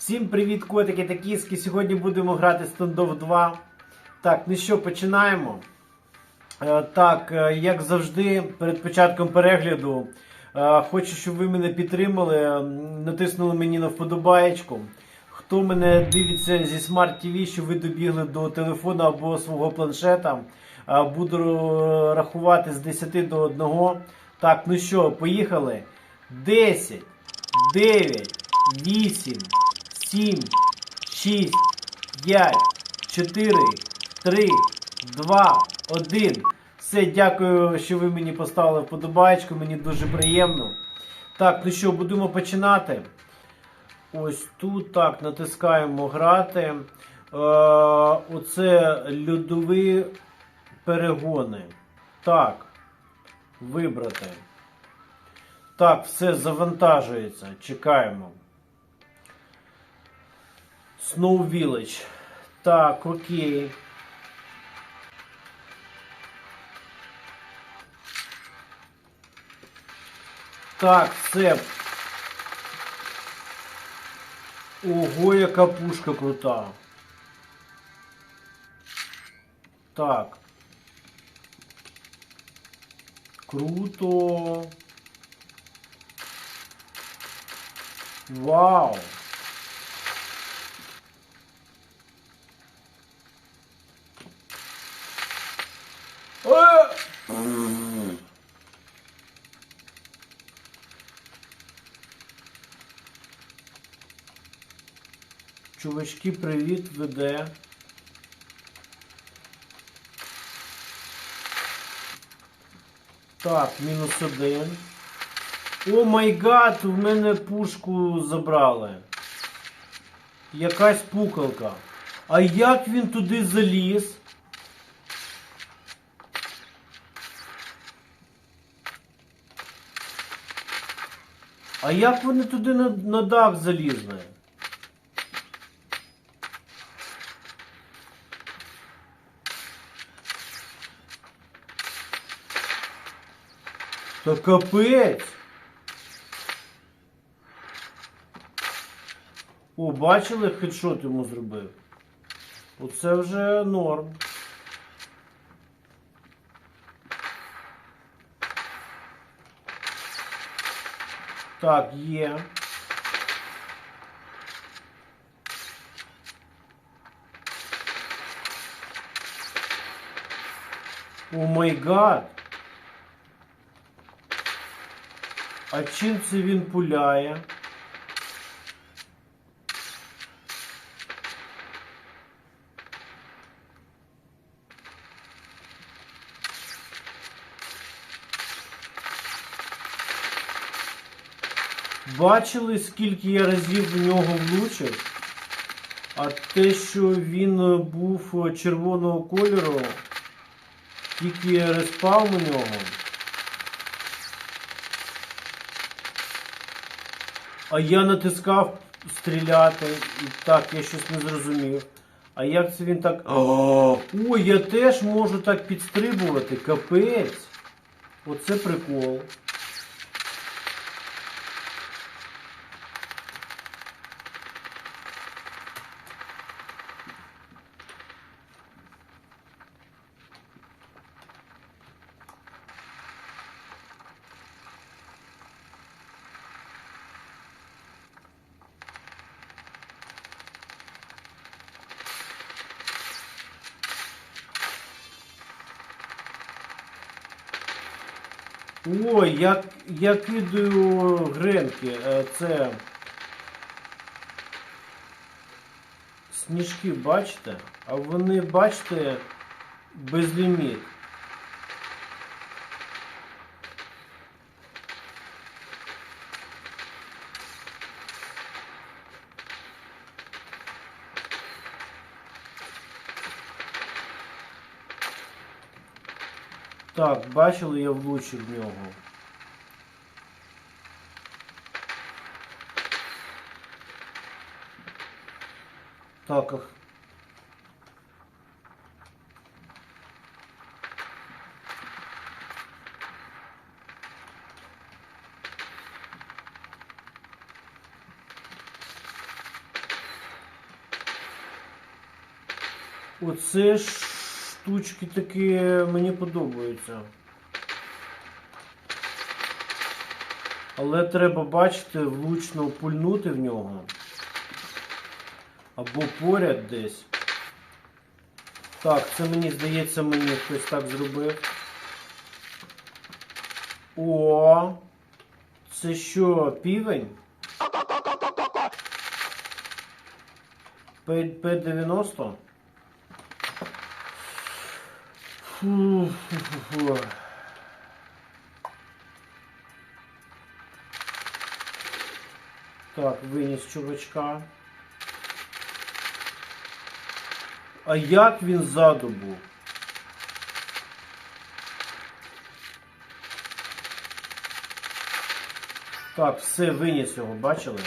Всім привіт, котики та кіски. Сьогодні будемо грати стендов 2. Так, ну що, починаємо. Е, Так, е, як завжди, перед початком перегляду, е, хочу, щоб ви мене підтримали, натиснули мені на вподобаєчку. Хто мене дивиться зі Smart TV, щоб ви добігли до телефона або свого планшета, буду рахувати з 10 до 1. Так, ну що, поїхали. 10, 9, 8, 7, 6, 5, 4, 3, 2, 1. Все, дякую, що ви мені поставили вподобайку, мені дуже приємно. Так, ну що, будемо починати. Ось тут так, натискаємо грати. Е, оце льодові перегони. Так, вибрати. Так, все завантажується. Чекаємо. Snow Village. Так, окей. Так, все. Ого, яка пушка крута. Так. Круто. Вау. Е! Чувачки, привіт, веде. Так, мінус один. О май гад, в мене пушку забрали. Якась пукалка. А як він туди заліз? А як вони туди на, на дах залізли? Та капець. О, бачили, хедшот йому зробив. Оце вже норм. Так, є. О май гад. А чим це він пуляє? Бачили, скільки я разів в нього влучив? А те, що він е, був е, червоного кольору, тільки респав у нього. А я натискав стріляти. І так, я щось не зрозумів. А як це він так. Ой, я теж можу так підстрибувати. Капець. Оце прикол. Ой, я, я кидаю гренки. Е, Це. Сніжки, бачите? А вони, бачите, безліміт. Так, бачили, я влучив в нього. Так, Оце ж штучки такі мені подобаються. Але треба бачити, влучно пульнути в нього. Або поряд десь. Так, це мені здається, мені хтось так зробив. О! Це що, півень? П- П-90? Фу, фу, фу, фу. Так, виніс чувачка. А як він ззаду був? Так, все, виніс його, бачили?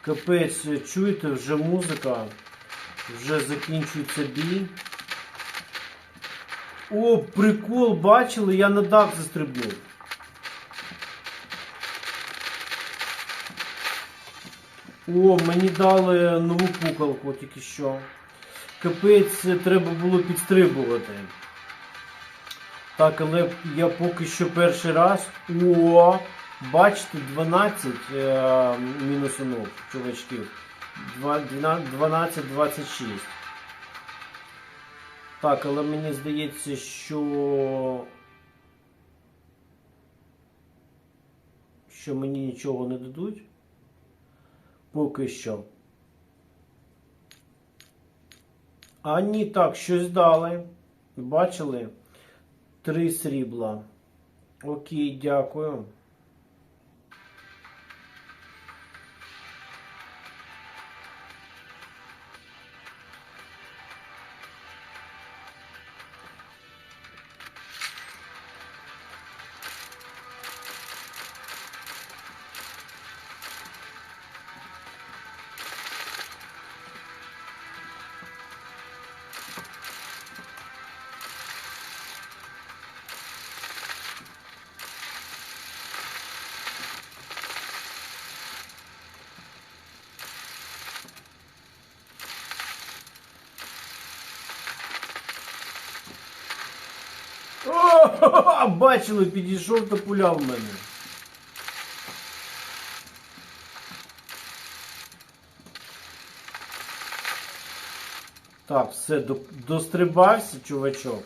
Капець, чуєте, вже музика, вже закінчується бій. О, прикол, бачили, я на дах застрибнув. О, мені дали нову пукалку тільки що. Капець, треба було підстрибувати. Так, але я поки що перший раз. О, бачите, 12 е, мінусунок, чувачків. 12-26. Так, але мені здається, що. Що мені нічого не дадуть. Поки що. А ні, так, щось дали. Бачили? Три срібла. Окей, дякую. О, бачили, підійшов та пуляв мене. Так, все, до- дострибався, чувачок.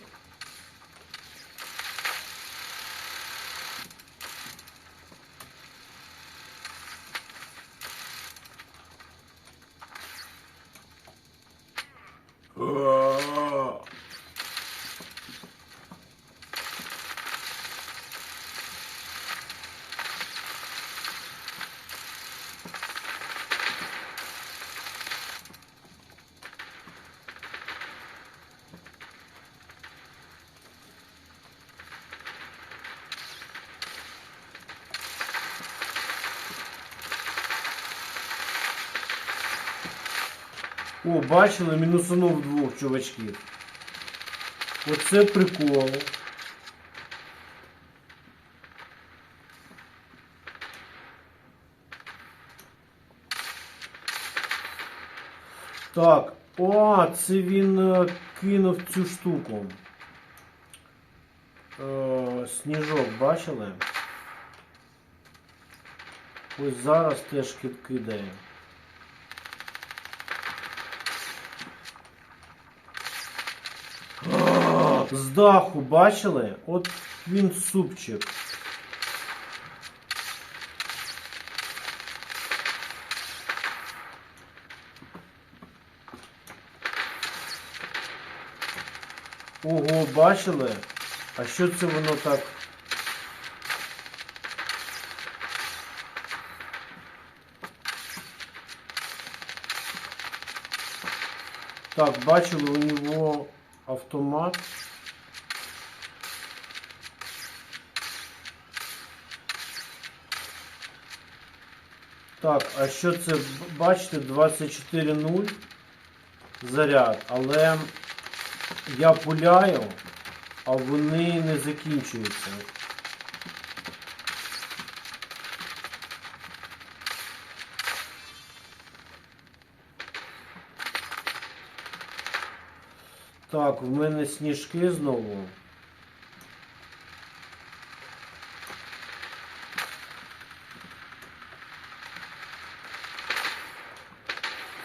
О, бачили, мінусунув двох чувачків. Оце прикол. Так, о, це він е, кинув цю штуку. Е, сніжок, бачили? Ось зараз теж кид кидає. З даху бачили? От він супчик. Ого, бачили? А що це воно так? Так, бачили у него автомат. Так, а що це, бачите, 24.0 заряд, але я пуляю, а вони не закінчуються. Так, в мене сніжки знову.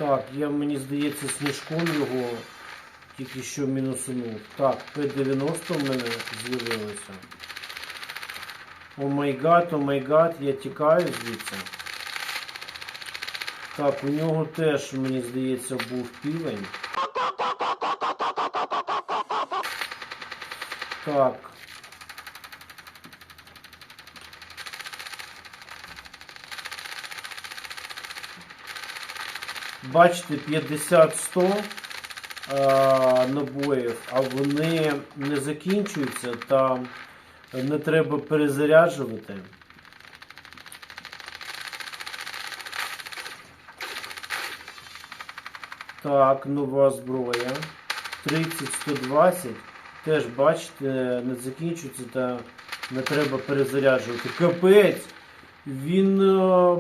Так, я мені здається сніжком його тільки що мінусунув. Так, П-90 в мене з'явилося. О май гад, о май гад, я тікаю звідси. Так, у нього теж, мені здається, був півень. Так. Бачите, 50-100 е, набоїв, а вони не закінчуються та не треба перезаряджувати. Так, нова зброя. 30-120. Теж, бачите, не закінчується та не треба перезаряджувати. Капець! Він е,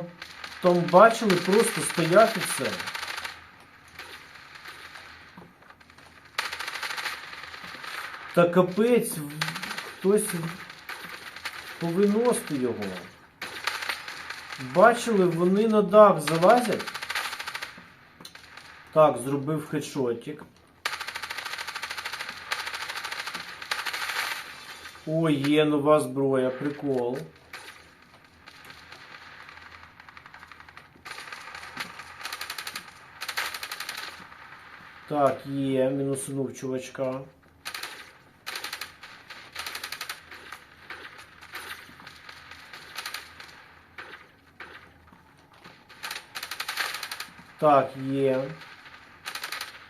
там бачили просто стояти все. Та капець, хтось повиносити його. Бачили, вони на дах залазять. Так, зробив хедшотик. О, є нова зброя, прикол. Так, є, мінусунув чувачка. Так, є.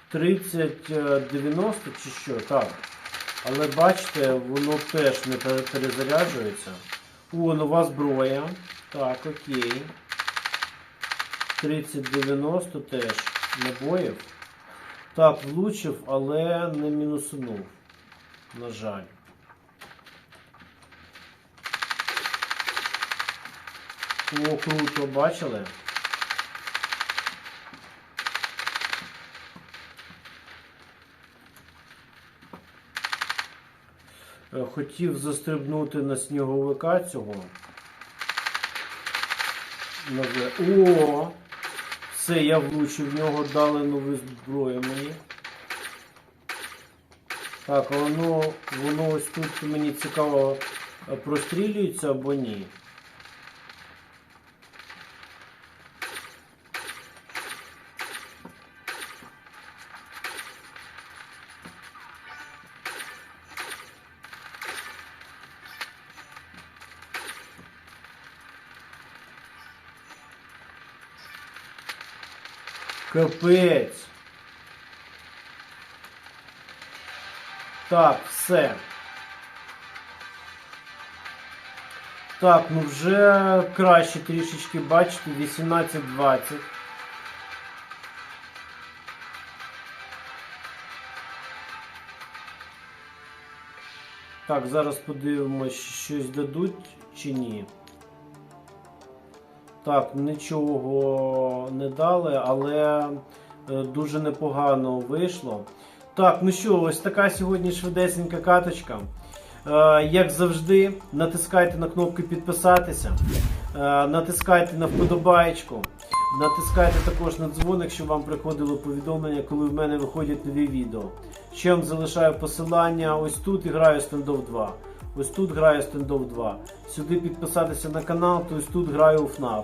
30, е, 90 чи що? Так. Але бачите, воно теж не перезаряджується. О, нова зброя. Так, окей. 30-90 теж набоїв. Так, влучив, але не мінусунув. На жаль. О, круто, бачили? Е, Хотів застрибнути на сніговика цього. О! Все, я влучив, в нього дали нову зброю мені. Так, воно, воно ось тут мені цікаво прострілюється або ні. Капець. Так, все. Так, ну вже краще трішечки бачите, 18-20. Так, зараз подивимось, щось дадуть чи ні. Так, нічого не дали, але е, дуже непогано вийшло. Так, ну що, ось така сьогодні швидесенька каточка. Е, Як завжди, натискайте на кнопку підписатися, е, натискайте на вподобаєчку, натискайте також на дзвоник, щоб вам приходило повідомлення, коли в мене виходять нові відео. Ще вам залишаю посилання. Ось тут і граю стендов 2. Ось тут граю стендов 2. Сюди підписатися на канал, то ось тут граю у FNAF.